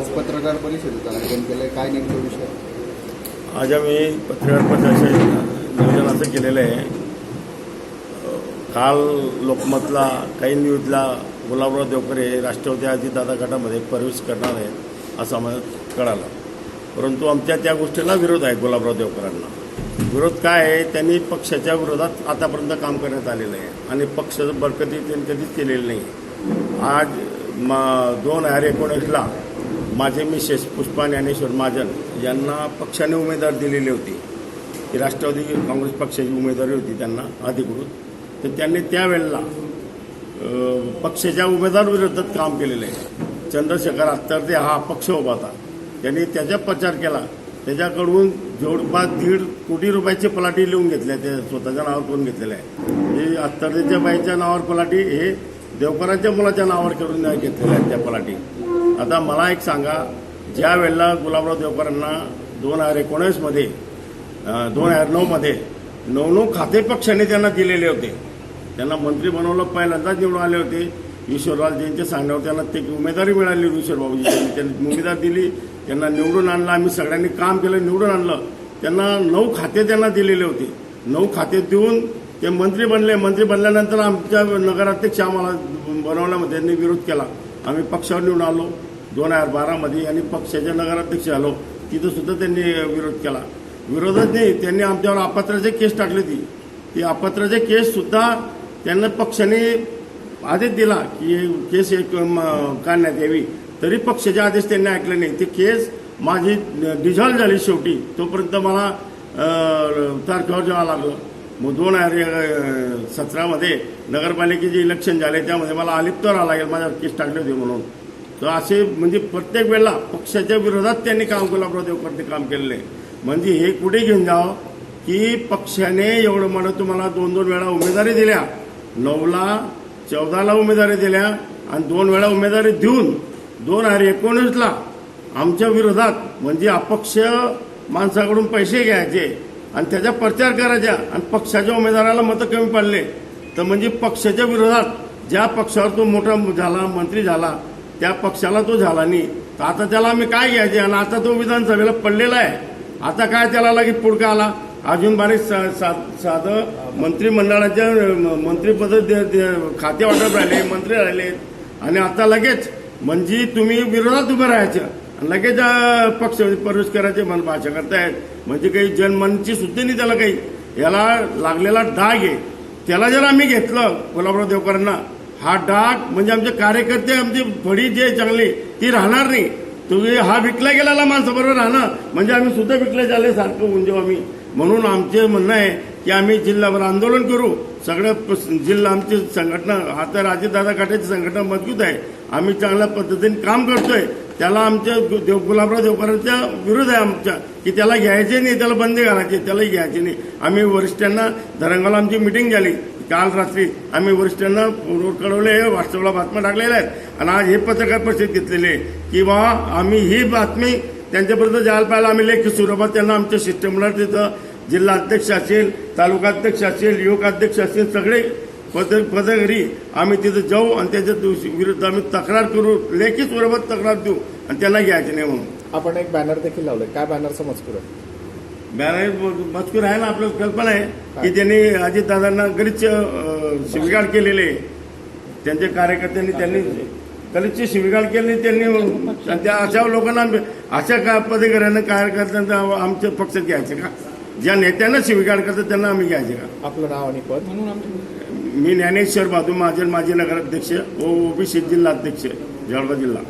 आज पत्रकार परिषदेचं आयोजन केलंय. काय नेमकं विषय? आज आम्ही पत्रकार परिषदेचं नियोजन असं केलेलं आहे. काल लोकमतला काही न्यूजला गुलाबराव देवकरे राष्ट्रवादी अजितदादा गटामध्ये प्रवेश करणार आहेत असं आम्हाला कळालं. परंतु आमच्या त्या गोष्टीला विरोध आहे गुलाबराव देवकरांना. विरोध काय आहे? त्यांनी पक्षाच्या विरोधात आतापर्यंत काम करण्यात आलेलं आहे. आणि पक्ष बळकटी त्यांनी कधीच केलेलं नाही. आज म दोन हजार एकोणीसला माझे मिसेस पुष्पा ज्ञानेश्वर महाजन यांना पक्षाने उमेदवार दिलेली होती. की राष्ट्रवादी काँग्रेस पक्षाची उमेदवारी होती त्यांना अधिकृत. तर त्यांनी त्यावेळेला पक्षाच्या उमेदवार काम केलेलं आहे. चंद्रशेखर आत्तर्दे हा पक्ष उभा होता. त्यांनी त्याचा प्रचार केला. त्याच्याकडून जवळपास दीड कोटी रुपयाचे पलाटी लिहून घेतल्या ते स्वतःच्या नावावर करून घेतलेले आहे. हे अत्तरच्या बाईच्या नावावर पलाटी हे देवकरांच्या मुलाच्या नावावर करून घेतलेल्या आहेत त्या पलाटी. आता मला एक सांगा ज्या वेळेला गुलाबराव देवकरांना दोन हजार एकोणीसमध्ये दोन हजार नऊमध्ये नऊ नऊ खाते पक्षाने त्यांना दिलेले होते त्यांना मंत्री बनवलं पहिल्यांदाच निवडून आले होते. ईश्वररावजींच्या सांगण्यावर त्यांना ते उमेदवारी मिळाली होती ईश्वरबाबूजी त्यांनी त्यांनी उमेदवार दिली त्यांना निवडून आणलं आम्ही सगळ्यांनी काम केलं निवडून आणलं. त्यांना नऊ खाते त्यांना दिलेले होते. नऊ खाते देऊन ते मंत्री बनले. मंत्री बनल्यानंतर आमच्या नगराध्यक्ष आम्हाला बनवल्यामध्ये त्यांनी विरोध केला. आम्ही पक्षावर निवडून आलो. दोन हजार बारामध्ये आणि पक्षाचे नगराध्यक्ष आलो तिथं सुद्धा त्यांनी विरोध केला. विरोधच नाही त्यांनी आमच्यावर अपात्राचे केस टाकली ती ती अपात्राचे केस सुद्धा त्यांना पक्षाने आदेश दिला की केस एक काढण्यात यावी. तरी पक्षाचे आदेश त्यांनी ऐकले नाही. ते केस माझी डिझॉल्व झाली शेवटी. तोपर्यंत मला तारखेवर जावं लागलं. मग दोन हजार सतरामध्ये नगरपालिकेचे इलेक्शन झाले. त्यामध्ये मला अलिप्त राहावं लागेल. माझ्यावर केस टाकले होते म्हणून. तर असे म्हणजे प्रत्येक वेळेला पक्षाच्या विरोधात त्यांनी काम गुलाबराव देवकरने काम केलेलं आहे. म्हणजे हे कुठे घेऊन जावं? की पक्षाने एवढं म्हणत तुम्हाला दोन दोन वेळा उमेदवारी दिल्या नऊला चौदाला उमेदवारी दिल्या आणि दोन वेळा उमेदवारी देऊन दोन हजार एकोणीसला आमच्या विरोधात म्हणजे अपक्ष माणसाकडून पैसे घ्यायचे आणि त्याचा प्रचार करायचा आणि पक्षाच्या उमेदवाराला मतं कमी पडले. तर म्हणजे पक्षाच्या विरोधात ज्या पक्षावर तो मोठा झाला मंत्री झाला त्या पक्षाला तो झाला नाही. तर आता त्याला आम्ही काय घ्यायचे? आणि आता तो विधानसभेला पडलेला आहे. आता काय त्याला लगेच पुढका आला? अजून बारीक सा- सा- साधं मंत्रिमंडळाच्या मंत्रीपद मंत्रिपद दे- खाते वाटप राहिले मंत्री राहिले. आणि आता लगेच म्हणजे तुम्ही विरोधात उभं राहायचं. आणि लगेच पक्ष प्रवेश करायचे मन भाषा करतायत. म्हणजे काही जनमनची सुद्धा नाही त्याला काही. याला लागलेला डाग आहे. त्याला जर आम्ही घेतलं गुलाबराव देवकरांना हा डाग म्हणजे आमचे कार्यकर्ते आमची फडी जे चांगली ती राहणार नाही. तुम्ही हा विकला गेलेला माणसाबरोबर राहणं म्हणजे आम्ही सुद्धा विकले झाले सारखं होऊन जाऊ आम्ही. म्हणून आमचे म्हणणं आहे की आम्ही जिल्हाभर आंदोलन करू. सगळं प- जिल्हा आमची संघटना आता राजेदादा काट्याची संघटना मजबूत आहे. आम्ही चांगल्या पद्धतीने काम करतोय. त्याला आमच्या देव गुलाबराव देवकरांच्या विरोध आहे आमच्या की त्याला घ्यायचे नाही त्याला बंदी घालायचे त्यालाही घ्यायचे नाही. आम्ही वरिष्ठांना धरंगाला आमची मिटिंग झाली. काल रात्री आम्ही वरिष्ठांना फोनवर कळवले व्हॉट्सअपला बातम्या टाकलेल्या आहेत. आणि आज हे पत्रकार परिषद घेतलेले आहे की बा आम्ही ही बातमी त्यांच्यापर्यंत जायला पाहिजे आम्ही लेखी स्वरूपात त्यांना आमच्या सिस्टमला तिथं जिल्हा अध्यक्ष असेल तालुका अध्यक्ष असेल युवक अध्यक्ष असेल सगळे पद पदघरी आम्ही तिथं जाऊ आणि त्याच्या दिवशी विरुद्ध आम्ही तक्रार करू लेखी स्वरूपात तक्रार देऊ आणि त्यांना घ्यायचे नाही म्हणून. आपण एक बॅनर देखील लावलंय. काय बॅनरचा मजकूर आहे? बॅनर मजकूर आहे ना आपल्याला कल्पना आहे की त्यांनी अजितदादांना गरीच शिविगाळ केलेले. आहे. त्यांच्या कार्यकर्त्यांनी त्यांनी गरीचची शिविगाळ केली त्यांनी आणि त्या अशा लोकांना आम्ही- अशा का पदाधिकाऱ्यांना कार्यकर्त्यांना आमच्या पक्षात घ्यायचे का? ज्या नेत्यांना शिविगाळ करतात त्यांना आम्ही घ्यायचे का? आपलं नाव आणि पद? मी ज्ञानेश्वर बाजू महाजन माजी नगराध्यक्ष व ओबीसी जिल्हाध्यक्ष जळगाव जिल्हा.